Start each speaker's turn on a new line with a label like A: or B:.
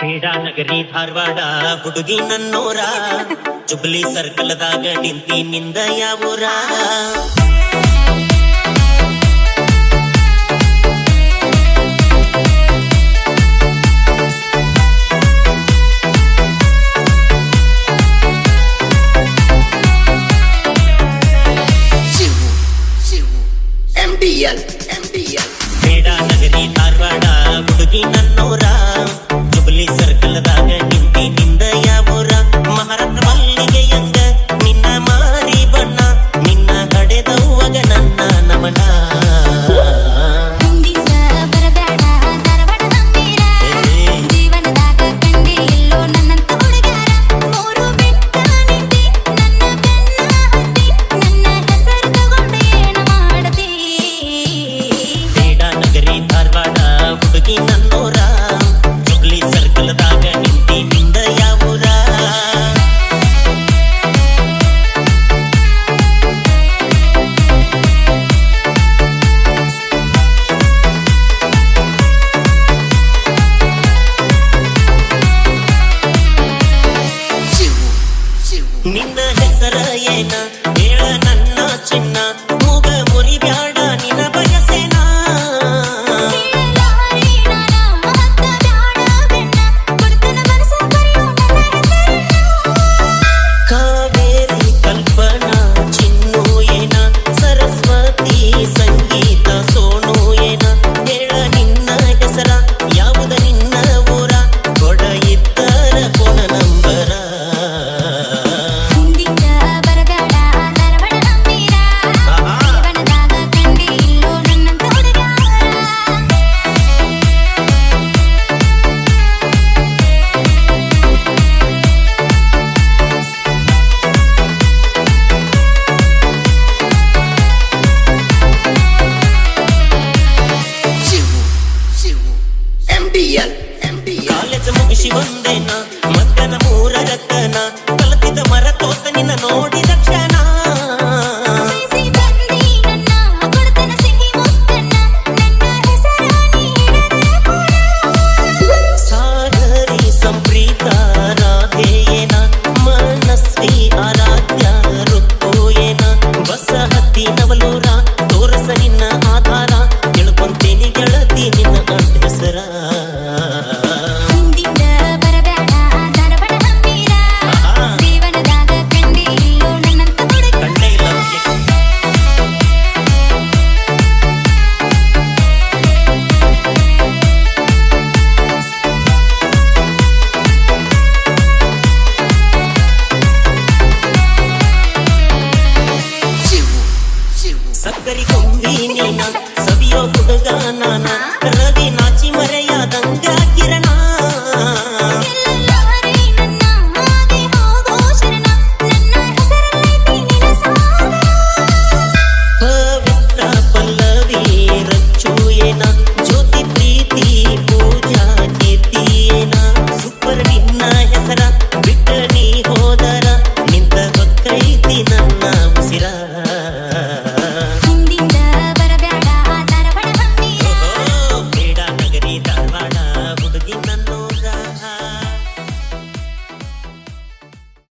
A: ಪೇಡಾ ನಗರಿ ಧಾರವಾಡ ಹುಡುಗಿ ನನ್ನೋರ. ಜುಬ್ಲಿ ಸರ್ಕಲ್ದಾಗ ನಿಂತಿ ನಿಂದ ಯಾವೂರ. ನಿನ್ನ
B: ಹೆಸರ ಏನ?
A: ನಿಮಿಷಿ ಒಂದೇನ ಮೂರ ಮೂರಗತ್ತನ ಕಲತಿದ ಮರ ತೋತ ನಿನ್ನ ನೋಡಿದ ಕ್ಷಣ. know.